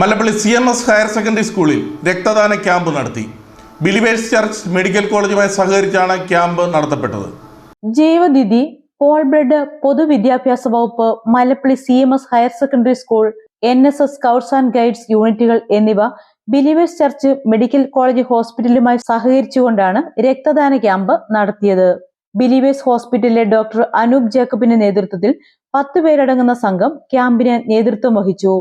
Mallappally C M S higher secondary സ്കൂളിൽ രക്തദാന camp നടത്തി. ബിലിവേഴ്സ് ചർച്ച് മെഡിക്കൽ കോളേജുമായി സഹകരിച്ചാണ് ക്യാമ്പ് നടത്തപ്പെട്ടത്. ജീവദിതി പോൾ ബ്ലഡ് പൊതുവിദ്യാഭ്യാസ വകുപ്പ് Malappally C M S higher secondary school N S S scouts and guides യൂണിറ്റുകൾ എന്നിവ ബിലിവേഴ്സ് ചർച്ച് മെഡിക്കൽ കോളേജ് ഹോസ്പിറ്റലുമായി സഹകരിച്ചുകൊണ്ടാണ് രക്തദാന ക്യാമ്പ് നടത്തിയത്. ബിലിവേഴ്സ് ഹോസ്പിറ്റലിലെ ഡോക്ടർ അനൂപ് ജേക്കബിന്റെ നേതൃത്വത്തിൽ പത്ത് പേരടങ്ങുന്ന സംഘം ക്യാമ്പിന് നേതൃത്വം വഹിച്ചു.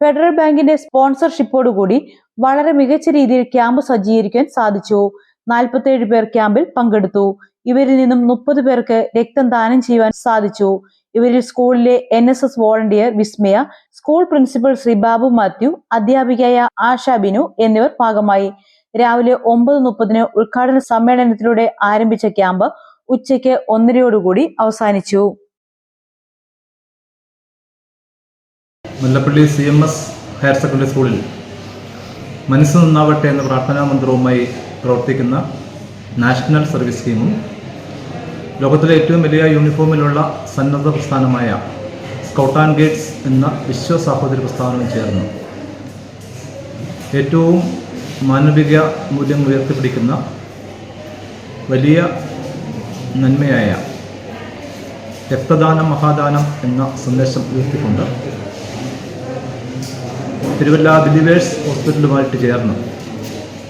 ഫെഡറൽ ബാങ്കിന്റെ സ്പോൺസർഷിപ്പോടുകൂടി വളരെ മികച്ച രീതിയിൽ ക്യാമ്പ് സജ്ജീകരിക്കാൻ സാധിച്ചു. നാൽപ്പത്തേഴ് പേർ ക്യാമ്പിൽ പങ്കെടുത്തു. ഇവരിൽ നിന്നും മുപ്പത് പേർക്ക് രക്തം ദാനം ചെയ്യുവാൻ സാധിച്ചു. ഇവരിൽ സ്കൂളിലെ N S S volunteer Vismaya school principal Sri Babu Mathew അധ്യാപികയായ ആശാ ബിനു എന്നിവർ ഭാഗമായി. രാവിലെ ഒമ്പത് മുപ്പതിന് ഉദ്ഘാടന സമ്മേളനത്തിലൂടെ ആരംഭിച്ച ക്യാമ്പ് ഉച്ചയ്ക്ക് ഒന്നരയോടുകൂടി അവസാനിച്ചു. Mullappally C M S higher secondary സ്കൂളിൽ മനസ്സ് നന്നാവട്ടെ എന്ന പ്രാർത്ഥനാ മന്ത്രവുമായി പ്രവർത്തിക്കുന്ന നാഷണൽ സർവീസ് സ്കീമും ലോകത്തിലെ ഏറ്റവും വലിയ യൂണിഫോമിലുള്ള സന്നദ്ധ പ്രസ്ഥാനമായ സ്കൗട്ട് ആൻഡ് ഗൈഡ്സ് എന്ന വിശ്വ സാഹോദര്യ പ്രസ്ഥാനവും ചേർന്നു ഏറ്റവും മാനവിക മൂല്യം ഉയർത്തിപ്പിടിക്കുന്ന വലിയ നന്മയായ രക്തദാനം മഹാദാനം എന്ന സന്ദേശം ഉയർത്തിക്കൊണ്ട് തിരുവല്ല ബിലീവേഴ്സ് ഹോസ്പിറ്റലുമായിട്ട് ചേർന്ന്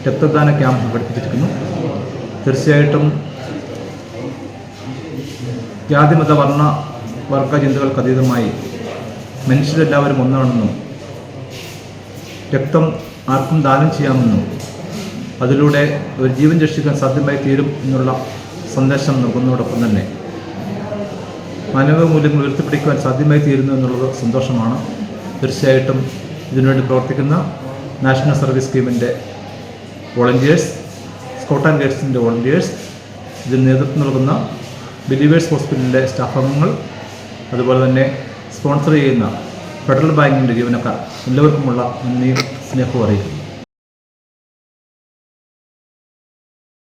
രക്തദാന ക്യാമ്പ് സംഘടിപ്പിച്ചിരിക്കുന്നു. തീർച്ചയായിട്ടും ജാതിമത വർണ വർഗ ചിന്തകൾക്ക് അതീതമായി മനുഷ്യരെല്ലാവരും ഒന്നാണെന്നും രക്തം ആർക്കും ദാനം ചെയ്യാമെന്നും അതിലൂടെ ഒരു ജീവൻ രക്ഷിക്കാൻ സാധ്യമായി തീരും എന്നുള്ള സന്ദേശം നൽകുന്നതോടൊപ്പം തന്നെ മാനവ മൂല്യങ്ങൾ ഉയർത്തിപ്പിടിക്കുവാൻ സാധ്യമായി തീരുന്നു എന്നുള്ളത് സന്തോഷമാണ്. തീർച്ചയായിട്ടും ഇതിനുവേണ്ടി പ്രവർത്തിക്കുന്ന നാഷണൽ സർവീസ് സ്കീമിന്റെ വോളണ്ടിയേഴ്സ് സ്കോട്ട് ആൻഡ് ഗൈഡ്സിന്റെ വോളണ്ടിയേഴ്സ് ഇതിന് നേതൃത്വം നൽകുന്ന ബിലീവേഴ്സ് ഹോസ്പിറ്റലിന്റെ സ്റ്റാഫ് അംഗങ്ങൾ അതുപോലെ തന്നെ സ്പോൺസർ ചെയ്യുന്ന ഫെഡറൽ ബാങ്കിന്റെ ജീവനക്കാർ എല്ലാവർക്കുമുള്ള നന്ദിയും സ്നേഹവും അറിയിക്കുന്നു.